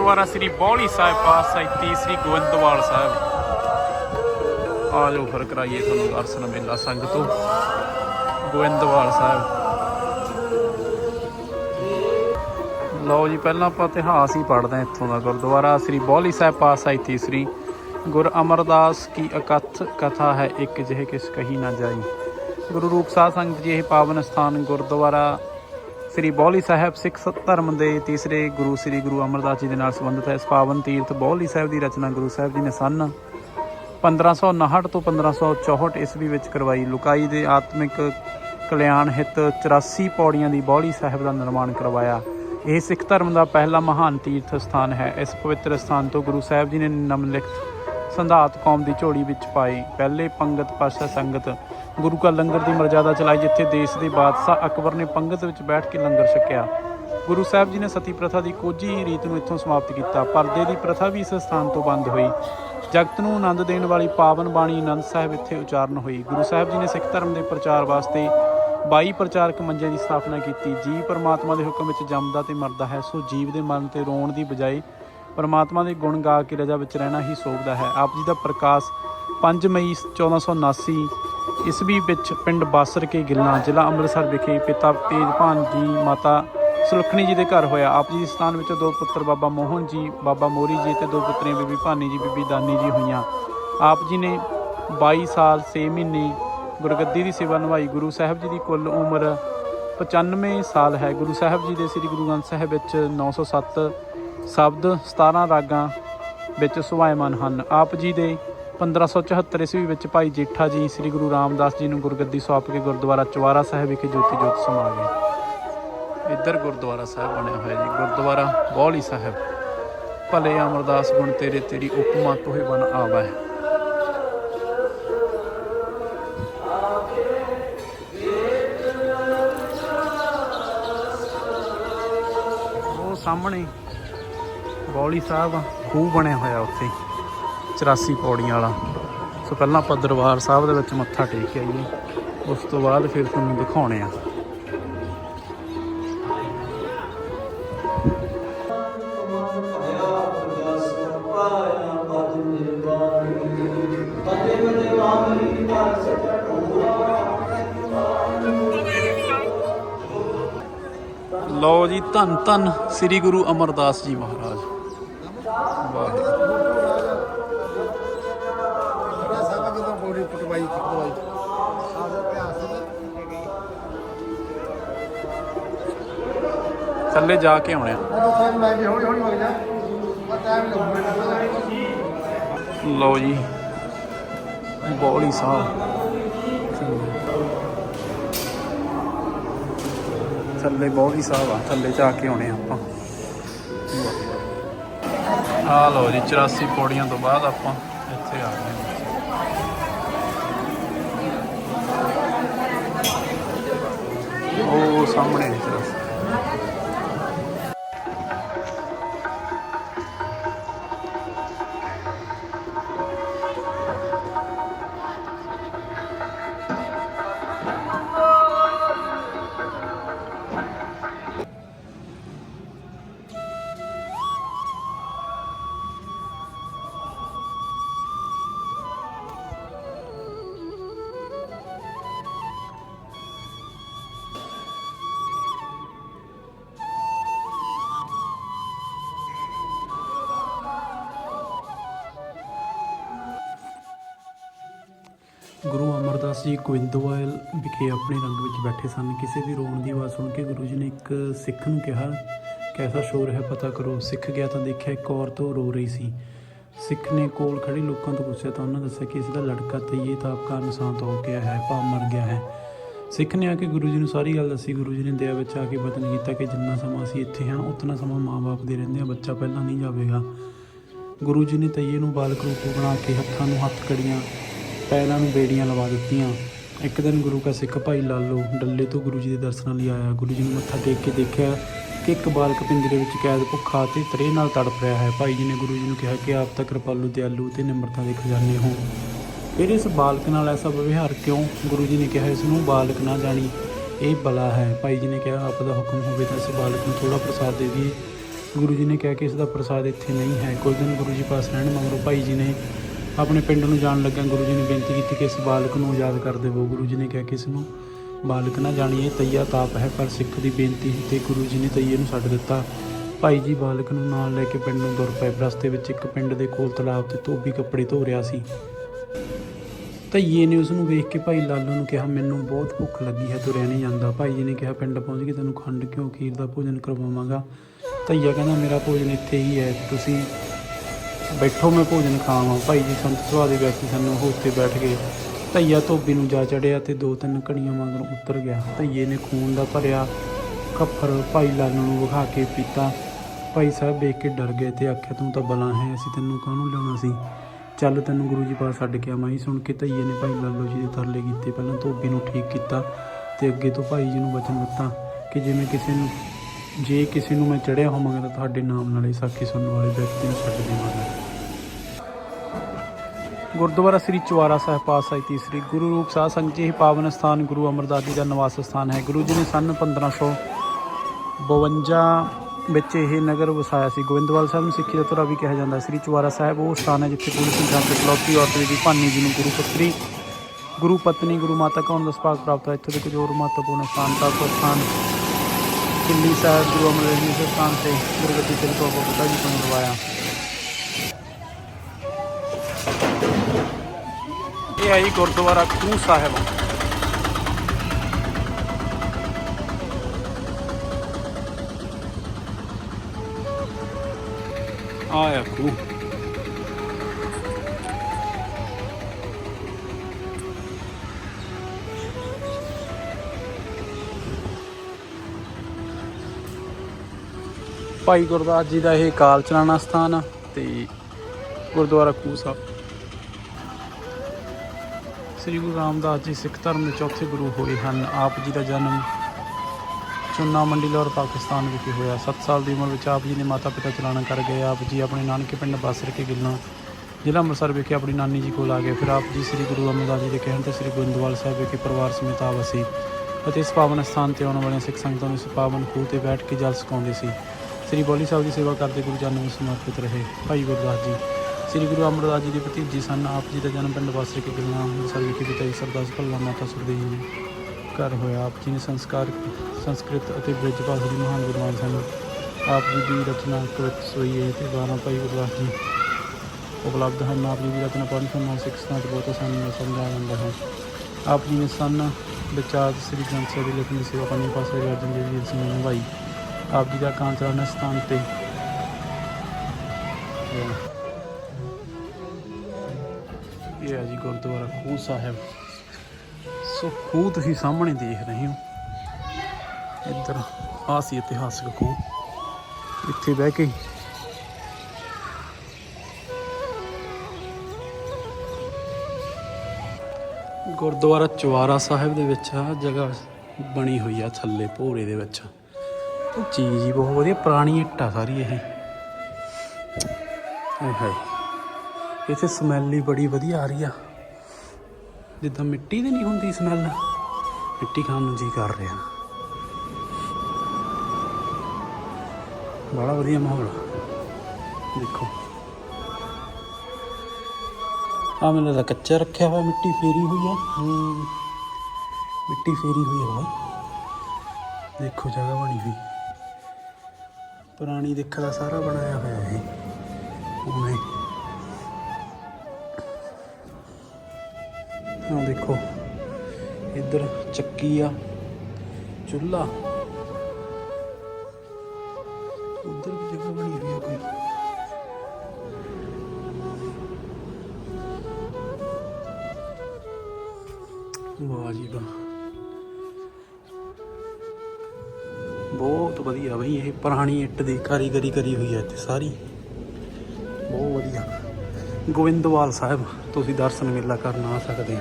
ਗੁਰਦੁਆਰਾ ਸ੍ਰੀ ਬੌਲੀ ਸਾਹਿਬ ਪਾਤਸ਼ਾਹੀ ਸ੍ਰੀ ਗੋਇੰਦਵਾਲ ਸਾਹਿਬ। ਆ ਜਾਓ ਫਿਰ ਕਰਾਈਏ ਤੁਹਾਨੂੰ ਦਰਸ਼ਨ ਮੇਲਾ ਸੰਗਤੋਂ। ਗੋਇੰਦਵਾਲ ਸਾਹਿਬ। ਲਓ ਜੀ, ਪਹਿਲਾਂ ਆਪਾਂ ਇਤਿਹਾਸ ਹੀ ਪੜ੍ਹਦੇ ਹਾਂ ਇੱਥੋਂ ਦਾ ਗੁਰਦੁਆਰਾ ਸ੍ਰੀ ਬੌਲੀ ਸਾਹਿਬ ਪਾਤਸ਼ਾਹੀ ਸ੍ਰੀ ਗੁਰ ਅਮਰਦਾਸ ਕੀ ਅਕਥ ਕਥਾ ਹੈ, ਇੱਕ ਜਿਹੇ ਕਿਸ ਕਹੀ ਨਾ ਜਾਈ। ਗੁਰੂ ਰੂਪ ਸਾਧ ਸੰਗਤ ਜੀ, ਇਹ ਪਾਵਨ ਸਥਾਨ ਗੁਰਦੁਆਰਾ ਸ੍ਰੀ ਬੌਲੀ ਸਾਹਿਬ ਸਿੱਖ ਸ- ਧਰਮ ਦੇ ਤੀਸਰੇ ਗੁਰੂ ਸ੍ਰੀ ਗੁਰੂ ਅਮਰਦਾਸ ਜੀ ਦੇ ਨਾਲ ਸੰਬੰਧਿਤ ਹੈ। ਇਸ ਪਾਵਨ ਤੀਰਥ ਬੌਲੀ ਸਾਹਿਬ ਦੀ ਰਚਨਾ ਗੁਰੂ ਸਾਹਿਬ ਜੀ ਨੇ ਸੰਨ 1559 ਤੋਂ 1564 ਈਸਵੀ ਵਿੱਚ ਕਰਵਾਈ। ਲੁਕਾਈ ਦੇ ਆਤਮਿਕ ਕਲਿਆਣ ਹਿੱਤ 84 ਪੌੜੀਆਂ ਦੀ ਬੌਲੀ ਸਾਹਿਬ ਦਾ ਨਿਰਮਾਣ ਕਰਵਾਇਆ। ਇਹ ਸਿੱਖ ਧਰਮ ਦਾ ਪਹਿਲਾ ਮਹਾਨ ਤੀਰਥ ਸਥਾਨ ਹੈ। ਇਸ ਪਵਿੱਤਰ ਸਥਾਨ ਤੋਂ ਗੁਰੂ ਸਾਹਿਬ ਜੀ ਨੇ ਨਿਮਨਲਿਖਤ ਸੰਧਾਤ ਕੌਮ ਦੀ ਝੋਲੀ ਵਿੱਚ ਪਾਈ ਪਹਿਲੇ ਪੰਗਤ ਪਾਸ਼ਾ ਸੰਗਤ। ਗੁਰੂ ਕਾ ਲੰਗਰ ਦੀ ਮਰਜ਼ਾਦਾ ਚਲਾਈ, ਜਿੱਥੇ ਦੇਸ਼ ਦੇ ਬਾਦਸ਼ਾਹ ਅਕਬਰ ਨੇ ਪੰਗਤ ਵਿੱਚ ਬੈਠ ਕੇ ਲੰਗਰ ਛਕਿਆ। ਗੁਰੂ ਸਾਹਿਬ ਜੀ ਨੇ ਸਤੀ ਪ੍ਰਥਾ ਦੀ ਕੋਝੀ ਰੀਤ ਨੂੰ ਇੱਥੋਂ ਸਮਾਪਤ ਕੀਤਾ। ਪਰਦੇ ਦੀ ਪ੍ਰਥਾ ਵੀ ਇਸ ਸਥਾਨ ਤੋਂ ਬੰਦ ਹੋਈ। ਜਗਤ ਨੂੰ ਆਨੰਦ ਦੇਣ ਵਾਲੀ ਪਾਵਨ ਬਾਣੀ ਆਨੰਦ ਸਾਹਿਬ ਇੱਥੇ ਉਚਾਰਨ ਹੋਈ। ਗੁਰੂ ਸਾਹਿਬ ਜੀ ਨੇ ਸਿੱਖ ਧਰਮ ਦੇ ਪ੍ਰਚਾਰ ਵਾਸਤੇ 22 ਪ੍ਰਚਾਰਕ ਮੰਜਿਆਂ ਦੀ ਸਥਾਪਨਾ ਕੀਤੀ। ਜੀਵ ਪਰਮਾਤਮਾ ਦੇ ਹੁਕਮ ਵਿੱਚ ਜੰਮਦਾ ਤੇ ਮਰਦਾ ਹੈ, ਸੋ ਜੀਵ ਦੇ ਮਨ ਤੇ ਰੋਣ ਦੀ ਬਜਾਏ ਪਰਮਾਤਮਾ ਦੇ ਗੁਣ ਗਾ ਕੇ ਰਜਾ ਵਿੱਚ ਰਹਿਣਾ ਹੀ ਸੋਭਦਾ ਹੈ। ਆਪ ਜੀ ਦਾ ਪ੍ਰਕਾਸ਼ 5 ਮਈ 1479 ਈਸਵੀ ਵਿੱਚ ਪਿੰਡ ਬਾਸਰ ਕੇ ਗਿੱਲਾਂ, ਜ਼ਿਲ੍ਹਾ ਅੰਮ੍ਰਿਤਸਰ ਵਿਖੇ ਪਿਤਾ ਤੇਜਭਾਨ ਜੀ, ਮਾਤਾ ਸੁਲੱਖਣੀ ਜੀ ਦੇ ਘਰ ਹੋਇਆ। ਆਪ ਜੀ ਦੇ ਸਥਾਨ ਵਿੱਚ ਦੋ ਪੁੱਤਰ, ਬਾਬਾ ਮੋਹਨ ਜੀ, ਬਾਬਾ ਮੋਰੀ ਜੀ ਤੇ ਦੋ ਪੁੱਤਰੀਆਂ, ਬੀਬੀ ਭਾਨੀ ਜੀ, ਬੀਬੀ ਦਾਨੀ ਜੀ ਹੋਈਆਂ। ਆਪ ਜੀ ਨੇ 22 ਸਾਲ 6 ਮਹੀਨੇ ਗੁਰਗੱਦੀ ਦੀ ਸੇਵਾ ਨਿਭਾਈ। ਗੁਰੂ ਸਾਹਿਬ ਜੀ ਦੀ ਕੁੱਲ ਉਮਰ 95 ਸਾਲ ਹੈ। ਗੁਰੂ ਸਾਹਿਬ ਜੀ ਦੇ ਸ੍ਰੀ ਗੁਰੂ ਗ੍ਰੰਥ ਸਾਹਿਬ ਵਿੱਚ 907 ਸ਼ਬਦ 17 ਰਾਗਾਂ ਵਿੱਚ ਸੁਭਾਇਮਾਨ ਹਨ। ਆਪ ਜੀ ਦੇ 1574 ਈਸਵੀ ਵਿੱਚ ਭਾਈ ਜੇਠਾ ਜੀ ਸ੍ਰੀ ਗੁਰੂ ਰਾਮਦਾਸ ਜੀ ਨੂੰ ਗੁਰਗੱਦੀ ਸੌਂਪ ਕੇ ਗੁਰਦੁਆਰਾ ਚਵਾਰਾ ਸਾਹਿਬ ਵਿਖੇ ਜੋਤੀ ਜੋਤ ਸਮਾ ਗਏ। ਇੱਧਰ ਗੁਰਦੁਆਰਾ ਸਾਹਿਬ ਬਣਿਆ ਹੋਇਆ ਜੀ। ਗੁਰਦੁਆਰਾ ਬੌਲੀ ਸਾਹਿਬ। ਭਲੇ ਅਮਰਦਾਸ ਗੁਣ ਤੇਰੇ, ਤੇਰੀ ਉਪਮਾ ਤੋਹਿ ਬਨ ਆਵੈ। ਉਹ ਸਾਹਮਣੇ ਬੌਲੀ ਸਾਹਿਬ ਖੂਹ ਬਣਿਆ ਹੋਇਆ ਉੱਥੇ 84 ਪੌੜੀਆਂ ਵਾਲਾ। ਸੋ ਪਹਿਲਾਂ ਆਪਾਂ ਦਰਬਾਰ ਸਾਹਿਬ ਦੇ ਵਿੱਚ ਮੱਥਾ ਟੇਕ ਕੇ ਆਈਏ, ਉਸ ਤੋਂ ਬਾਅਦ ਫਿਰ ਤੁਹਾਨੂੰ ਦਿਖਾਉਣੇ ਆ। ਲਓ ਜੀ ਧੰਨ ਧੰਨ ਸ੍ਰੀ ਗੁਰੂ ਅਮਰਦਾਸ ਜੀ ਮਹਾਰਾਜ। ਵਾਹਿਗੁਰੂ ਸਾਹਿਬ ਜਦੋਂ ਪੂਰੀ ਪਟਵਾਈ ਪਟਵਾਈ ਥੱਲੇ ਜਾ ਕੇ ਆਉਣੇ ਆ। ਉਹ ਸਾਹਿਬ ਮੈਂ ਵੀ ਹੌਲੀ ਹੌਲੀ ਵਗ ਜਾ ਟਾਈਮ ਲੱਗੂਗਾ ਲਓ ਜੀ, ਬੌਲੀ ਸਾਹਿਬ। ਥੱਲੇ ਬੌਲੀ ਸਾਹਿਬ ਆ, ਥੱਲੇ ਜਾ ਕੇ ਆਉਣੇ ਆ ਆਪਾਂ। ਆ ਲਓ ਜੀ 84 ਪੌੜੀਆਂ ਤੋਂ ਬਾਅਦ ਆਪਾਂ ਇੱਥੇ ਆ ਗਏ ਉਹ ਸਾਹਮਣੇ 84 ਗੁਰੂ ਜੀ ਗੋਇੰਦਵਾਲ ਵਿਖੇ ਆਪਣੇ ਰੰਗ ਵਿੱਚ ਬੈਠੇ ਸਨ। ਕਿਸੇ ਦੀ ਰੋਣ ਦੀ ਆਵਾਜ਼ ਸੁਣ ਕੇ ਗੁਰੂ ਜੀ ਨੇ ਇੱਕ ਸਿੱਖ ਨੂੰ ਕਿਹਾ, ਕੈਸਾ ਸ਼ੋਰ ਹੈ ਪਤਾ ਕਰੋ। ਸਿੱਖ ਗਿਆ ਤਾਂ ਦੇਖਿਆ ਇੱਕ ਔਰਤ ਉਹ ਰੋ ਰਹੀ ਸੀ। ਸਿੱਖ ਨੇ ਕੋਲ ਖੜੇ ਲੋਕਾਂ ਤੋਂ ਪੁੱਛਿਆ, ਤਾਂ ਉਹਨਾਂ ਦੱਸਿਆ ਕਿ ਇਸ ਦਾ ਲੜਕਾ ਤਈਏ ਤਾਂ ਆਪਕਾ ਨਿਸ਼ਾਂਤ ਹੋ ਗਿਆ ਹੈ, ਭਾਵ ਮਰ ਗਿਆ ਹੈ। ਸਿੱਖ ਨੇ ਆ ਕੇ ਗੁਰੂ ਜੀ ਨੂੰ ਸਾਰੀ ਗੱਲ ਦੱਸੀ। ਗੁਰੂ ਜੀ ਨੇ ਦਇਆ ਵਿੱਚ ਆ ਕੇ ਬਚਨ ਕੀਤਾ ਕਿ ਜਿੰਨਾ ਸਮਾਂ ਅਸੀਂ ਇੱਥੇ ਹਾਂ, ਉਤਨਾ ਸਮਾਂ ਮਾਂ-ਬਾਪ ਦੇ ਰਹਿੰਦੇ ਆ ਬੱਚਾ ਪਹਿਲਾਂ ਨਹੀਂ ਜਾਵੇਗਾ। ਗੁਰੂ ਜੀ ਨੇ ਤਈਏ ਨੂੰ ਬਾਲਕ ਰੂਪ ਬਣਾ ਕੇ ਹੱਥਾਂ ਨੂੰ ਹੱਥ ਕੜੀਆਂ ਪੈਰਾਂ ਨੂੰ ਬੇੜੀਆਂ ਲਵਾ ਦਿੱਤੀਆਂ। ਇੱਕ ਦਿਨ ਗੁਰੂ ਕਾ ਸਿੱਖ ਭਾਈ ਲਾਲੋ ਡੱਲੇ ਤੋਂ ਗੁਰੂ ਜੀ ਦੇ ਦਰਸ਼ਨਾਂ ਲਈ ਆਇਆ। ਗੁਰੂ ਜੀ ਨੂੰ ਮੱਥਾ ਟੇਕ ਕੇ ਦੇਖਿਆ ਕਿ ਇੱਕ ਬਾਲਕ ਪਿੰਜਰੇ ਵਿੱਚ ਕੈਦ ਭੁੱਖਾ ਤੇ ਤਰੇ ਨਾਲ ਤੜਪ ਰਿਹਾ ਹੈ। ਭਾਈ ਜੀ ਨੇ ਗੁਰੂ ਜੀ ਨੂੰ ਕਿਹਾ ਕਿ ਆਪ ਤਾਂ ਕਿਰਪਾਲੂ, ਦਿਆਲੂ ਤੇ ਨਿਮਰਤਾ ਦੇ ਖਜ਼ਾਨੇ ਹੋ। ਫਿਰ ਇਸ ਬਾਲਕ ਨਾਲ ਐਸਾ ਵਿਵਹਾਰ ਕਿਉਂ? ਗੁਰੂ ਜੀ ਨੇ ਕਿਹਾ, ਇਸ ਨੂੰ ਬਾਲਕ ਨਾ ਜਾਣੀ, ਇਹ ਬਲਾ ਹੈ। ਭਾਈ ਜੀ ਨੇ ਕਿਹਾ, ਆਪ ਦਾ ਹੁਕਮ ਹੋਵੇ ਤਾਂ ਇਸ ਬਾਲਕ ਨੂੰ ਥੋੜਾ ਪ੍ਰਸਾਦ ਦੇ ਦਈਏ। ਗੁਰੂ ਜੀ ਨੇ ਕਿਹਾ ਕਿ ਇਸ ਦਾ ਪ੍ਰਸਾਦ ਇੱਥੇ ਨਹੀਂ ਹੈ। ਕੁਝ ਦਿਨ ਗੁਰੂ ਜੀ ਪਾਸ ਰਹਿਣ ਮਗਰੋਂ ਭਾਈ ਜੀ ਨੇ ਆਪਣੇ ਪਿੰਡ ਨੂੰ ਜਾਣ ਲੱਗਿਆ ਗੁਰੂ ਜੀ ਨੇ ਬੇਨਤੀ ਕੀਤੀ ਕਿ ਇਸ ਬਾਲਕ ਨੂੰ ਆਜ਼ਾਦ ਕਰ ਦੇਵੋ। ਗੁਰੂ ਜੀ ਨੇ ਕਿਹਾ ਕਿ ਇਸ ਨੂੰ ਬਾਲਕ ਨਾ ਜਾਣੀਏ, ਤਈਆ ਤਾਪ ਹੈ, ਪਰ ਸਿੱਖ ਦੀ ਬੇਨਤੀ ਤੇ ਗੁਰੂ ਜੀ ਨੇ ਤਈਏ ਨੂੰ ਛੱਡ ਦਿੱਤਾ। ਭਾਈ ਜੀ ਬਾਲਕ ਨੂੰ ਨਾਲ ਲੈ ਕੇ ਪਿੰਡ ਨੂੰ ਤੁਰ ਪਏ। ਰਸਤੇ ਵਿੱਚ ਇੱਕ ਪਿੰਡ ਦੇ ਕੋਲ ਤਲਾਬ ਤੇ ਧੋਬੀ ਕੱਪੜੇ ਧੋ ਰਿਹਾ ਸੀ। ਧਈਏ ਨੇ ਉਸ ਨੂੰ ਵੇਖ ਕੇ ਭਾਈ ਲਾਲੂ ਨੂੰ ਕਿਹਾ, ਮੈਨੂੰ ਬਹੁਤ ਭੁੱਖ ਲੱਗੀ ਹੈ ਤੂੰ ਰਹਿ ਨਹੀਂ ਜਾਂਦਾ। ਭਾਈ ਜੀ ਨੇ ਕਿਹਾ, ਪਿੰਡ ਪਹੁੰਚ ਕੇ ਤੈਨੂੰ ਖੰਡ ਕਿਉਂ ਖੀਰ ਦਾ ਭੋਜਨ ਕਰਵਾਵਾਂਗਾ। ਧਈਆ ਕਹਿੰਦਾ, ਮੇਰਾ ਭੋਜਨ ਇੱਥੇ ਹੀ ਹੈ, ਤੁਸੀਂ ਬੈਠੋ, ਮੈਂ ਭੋਜਨ ਖਾਵਾਂ। ਭਾਈ ਜੀ ਸੰਤ ਸੁਭਾਅ ਦੇ ਵਿਅਕਤੀ ਸਨ ਉਹ ਬੈਠ ਗਏ। ਧਈਆ ਧੋਬੀ ਨੂੰ ਜਾ ਚੜਿਆ ਤੇ ਦੋ ਤਿੰਨ ਘੜੀਆਂ ਮਗਰੋਂ ਉਤਰ ਗਿਆ। ਧਈਏ ਨੇ ਖੂਨ ਦਾ ਭਰਿਆ ਕੱਫਰ ਭਾਈ ਲਾਲੂ ਨੂੰ ਵਿਖਾ ਕੇ ਪੀਤਾ। ਭਾਈ ਸਾਹਿਬ ਵੇਖ ਕੇ ਡਰ ਗਏ ਤੇ ਆਖਿਆ, ਤੂੰ ਤਾਂ ਬਲਾ ਹੈ, ਅਸੀਂ ਤੈਨੂੰ ਕਾਹਨੂੰ ਲਿਆਉਣਾ ਸੀ? ਚੱਲ ਤੈਨੂੰ ਗੁਰੂ ਜੀ ਪਾਸ ਛੱਡ ਕੇ ਆਵਾਂ ਹੀ ਸੁਣ ਕੇ ਧਈਏ ਨੇ ਭਾਈ ਲਾਲੂ ਜੀ ਦੇ ਤਰਲੇ ਕੀਤੇ। ਪਹਿਲਾਂ ਧੋਬੀ ਨੂੰ ਠੀਕ ਕੀਤਾ ਤੇ ਅੱਗੇ ਤੋਂ ਭਾਈ ਜੀ ਨੂੰ ਵਚਨ ਦਿੱਤਾ ਕਿ ਜਿਵੇਂ ਕਿਸੇ ਨੂੰ ਜੇ ਕਿਸੇ ਨੂੰ ਮੈਂ ਚੜਿਆ ਹੋਵਾਂਗਾ ਤਾਂ ਤੁਹਾਡੇ ਨਾਮ ਨਾਲ ਹੀ ਸਾਖੀ ਸੁਣਨ ਵਾਲੇ ਵਿਅਕਤੀ ਨੂੰ ਛੱਡ ਦੇਵਾਂਗਾ। ਗੁਰਦੁਆਰਾ ਸ੍ਰੀ ਚੁਆਰਾ ਸਾਹਿਬ ਪਾਤਸ਼ਾਹੀ ਤੀਸਰੀ ਗੁਰੂ ਰੂਪ ਸਾਧ ਸੰਗਤ ਜੀ, ਇਹ ਪਾਵਨ ਸਥਾਨ ਗੁਰੂ ਅਮਰਦਾਸ ਜੀ ਦਾ ਨਿਵਾਸ ਸਥਾਨ ਹੈ। ਗੁਰੂ ਜੀ ਨੇ ਸੰਨ 1552 ਵਿੱਚ ਇਹ ਨਗਰ ਵਸਾਇਆ ਸੀ। ਗੋਬਿੰਦਵਾਲ ਸਾਹਿਬ ਨੂੰ ਸਿੱਖੀ ਦਾ ਧੁਰਾ ਵੀ ਕਿਹਾ ਜਾਂਦਾ ਸ੍ਰੀ ਚੁਆਰਾ ਸਾਹਿਬ ਉਹ ਸਥਾਨ ਹੈ ਜਿੱਥੇ ਪੂਰੀ ਸੰਸਾਰ ਦੇ ਇਕਲੌਤੀ ਔਰਤ ਦੀ ਭਾਨੀ ਜੀ ਨੂੰ ਗੁਰੂ ਪੁੱਤਰੀ ਗੁਰੂ ਪਤਨੀ, ਗੁਰੂ ਮਾਤਾ ਕੌਣ ਦਾ ਸਪਾਕ ਪ੍ਰਾਪਤ ਹੈ ਇੱਥੇ ਦੇ ਕੁਝ ਹੋਰ ਮਹੱਤਵਪੂਰਨ ਸਥਾਨ ਦਾ ਸਥਾਨ ਕਿੱਲੀ ਸਾਹਿਬ ਗੁਰੂ ਅਮਰਦਾਸ ਜੀ ਦੇ ਸਥਾਨ ਤੇ ਗੁਰਗੱਦੀ ਸਿੰਘ ਤੋਂ ਬੁੱਢਾ ਜੀ ਤੋਂ ਲਵਾਇਆ ਇਹ ਹੈ ਜੀ ਗੁਰਦੁਆਰਾ ਭਾਈ ਗੁਰਦਾਸ ਜੀ ਦਾ ਇਹ ਕਾਲ ਚਲਾਣਾ ਸਥਾਨ ਆ ਤੇ ਗੁਰਦੁਆਰਾ ਖੂਹ ਸਾਹਿਬ। ਸ੍ਰੀ ਗੁਰੂ ਰਾਮਦਾਸ ਜੀ ਸਿੱਖ ਧਰਮ ਦੇ ਚੌਥੇ ਗੁਰੂ ਹੋਏ ਹਨ। ਆਪ ਜੀ ਦਾ ਜਨਮ ਚੁੰਨਾ ਮੰਡੀ ਲਾਹੌਰ, ਪਾਕਿਸਤਾਨ ਵਿਖੇ ਹੋਇਆ। 7 ਸਾਲ ਦੀ ਉਮਰ ਵਿੱਚ ਆਪ ਜੀ ਦੇ ਮਾਤਾ ਪਿਤਾ ਚਲਾਣਾ ਕਰ ਗਏ। ਆਪ ਜੀ ਆਪਣੇ ਨਾਨਕੇ ਪਿੰਡ ਬਾਸਰ ਕੇ ਗਿੱਲਾਂ, ਜ਼ਿਲ੍ਹਾ ਅੰਮ੍ਰਿਤਸਰ ਵਿਖੇ ਆਪਣੀ ਨਾਨੀ ਜੀ ਕੋਲ ਆ ਗਏ। ਫਿਰ ਆਪ ਜੀ ਸ੍ਰੀ ਗੁਰੂ ਅਮਰਦਾਸ ਜੀ ਦੇ ਕਹਿਣ ਤੇ ਸ੍ਰੀ ਗੋਇੰਦਵਾਲ ਸਾਹਿਬ ਵਿਖੇ ਪਰਿਵਾਰ ਸਮੇਤ ਆ ਵਸੇ ਅਤੇ ਇਸ ਪਾਵਨ ਸਥਾਨ ਤੇ ਆਉਣ ਵਾਲੀਆਂ ਸਿੱਖ ਸੰਗਤਾਂ ਨੂੰ ਇਸ ਪਾਵਨ ਖੂਹ ਤੇ ਬੈਠ ਕੇ ਜਲ ਸਿਖਾਉਂਦੇ ਸੀ। ਸ੍ਰੀ ਬੋਲੀ ਸਾਹਿਬ ਦੀ ਸੇਵਾ ਕਰਦੇ ਗੁਰੂ ਜਨ ਸਮਰਪਿਤ ਰਹੇ। ਭਾਈ ਗੁਰਦਾਸ ਜੀ, ਸ੍ਰੀ ਗੁਰੂ ਅਮਰਦਾਸ ਜੀ ਦੇ ਭਤੀਜੀ ਸਨ। ਆਪ ਜੀ ਦਾ ਜਨਮ ਪਿੰਡ ਬਾਸਰ ਕੇ ਗਿੱਲਾਂ ਅੰਮ੍ਰਿਤਸਰ ਵਿਖੇ ਪਿਤਾ ਜੀ ਸਰਦਾਰ ਭੱਲਾ ਮਾਤਾ ਸੁਖਦੇਵ ਜੀ ਘਰ ਹੋਇਆ। ਆਪ ਜੀ ਨੇ ਸੰਸਕਾਰ, ਸੰਸਕ੍ਰਿਤ ਅਤੇ ਬ੍ਰਿਜ ਭਾਸ਼ਾ ਦੇ ਮਹਾਨ ਵਿਦਵਾਨ ਸਨ। ਆਪ ਜੀ ਦੀ ਰਚਨਾ ਕਵਿਤ ਸੋਈਏ ਤੇ 12 ਭਾਈ ਗੁਰਦਾਸ ਜੀ ਉਪਲਬਧ ਹਨ। ਆਪ ਜੀ ਦੀ ਰਚਨਾ ਪੜ੍ਹਨ ਸੁਣਨ ਨਾਲ ਸਿੱਖ ਸੰਗਤ ਬਹੁਤ ਆਸਾਨੀ ਨਾਲ ਸਮਝਾ ਜਾਂਦਾ ਹੈ ਆਪ ਜੀ ਨੇ ਸਨ ਵਿਚਾਰ ਸ੍ਰੀ ਗ੍ਰੰਥ ਸਾਹਿਬ ਦੀ ਲਿਖਣ ਦੀ ਸੇਵਾ ਪੰਜਵੇਂ ਪਾਸੇ ਅਰਜਨ ਦੇਵ ਜੀ ਸਿੰਘ ਨਿਭਾਈ। ਆਪ ਜੀ ਦਾ ਕਾਂਤਰਾਨਾ ਸਥਾਨ ਤੇ। ਇਹ ਹੈ ਜੀ ਗੁਰਦੁਆਰਾ ਖੂਹ ਸਾਹਿਬ। ਸੋ ਖੂਹ ਤੁਸੀਂ ਸਾਹਮਣੇ ਦੇਖ ਰਹੇ ਹੋ। ਇੱਧਰ ਆਹ ਸੀ ਇਤਿਹਾਸਕ ਖੂਹ। ਇੱਥੇ ਬਹਿ ਕੇ ਗੁਰਦੁਆਰਾ ਚਵਾਰਾ ਸਾਹਿਬ ਦੇ ਵਿੱਚ ਆ ਜਗ੍ਹਾ ਬਣੀ ਹੋਈ ਆ ਥੱਲੇ ਭੋਰੇ ਦੇ ਵਿੱਚ। ਚੀਜ਼ ਹੀ ਬਹੁਤ ਵਧੀਆ, ਪੁਰਾਣੀ ਇੱਟ ਆ ਸਾਰੀ ਇਹ। ਹਾਏ ਹਾਏ ਇੱਥੇ ਸਮੈਲ ਹੀ ਬੜੀ ਵਧੀਆ ਆ ਰਹੀ ਆ। ਜਿੱਦਾਂ ਮਿੱਟੀ ਦੀ ਨਹੀਂ ਹੁੰਦੀ ਸਮੈਲ ਮਿੱਟੀ ਖਾਣ ਨੂੰ ਜੀ ਕਰ ਰਿਹਾ। ਬੜਾ ਵਧੀਆ ਮਾਹੌਲ ਦੇਖੋ। ਆ ਮੈਨੂੰ ਲੱਗਦਾ ਕੱਚਾ ਰੱਖਿਆ ਹੋਇਆ, ਮਿੱਟੀ ਫੇਰੀ ਹੋਈ ਆ। ਹੂੰ। ਮਿੱਟੀ ਫੇਰੀ ਹੋਈ ਆ ਬਾਈ। ਦੇਖੋ ਜਗ੍ਹਾ ਬਣੀ ਹੋਈ। ਪੁਰਾਣੀ ਦੇਖਾ ਦਾ ਸਾਰਾ ਬਣਾਇਆ ਹੋਇਆ ਇਹ ਉਵੇਂ ਆ ਦੇਖੋ। ਇੱਧਰ ਚੱਕੀ ਆ। ਚੁੱਲ੍ਹਾ। ਉੱਧਰ ਵੀ ਜਗ੍ਹਾ ਬਣੀ ਹੋਈ ਆ ਕੋਈ। ਵਾਹ ਜੀ ਵਾਹ। ਬਹੁਤ ਵਧੀਆ ਬਈ, ਇਹ ਪੁਰਾਣੀ ਇੱਟ ਦੀ ਕਾਰੀਗਰੀ ਕਰੀ ਹੋਈ ਹੈ ਇੱਥੇ ਸਾਰੀ। ਬਹੁਤ ਵਧੀਆ। ਗੋਬਿੰਦਵਾਲ ਸਾਹਿਬ, ਤੁਸੀਂ ਦਰਸ਼ਨ ਮੇਲਾ ਕਰਨ ਆ ਸਕਦੇ ਹੋ।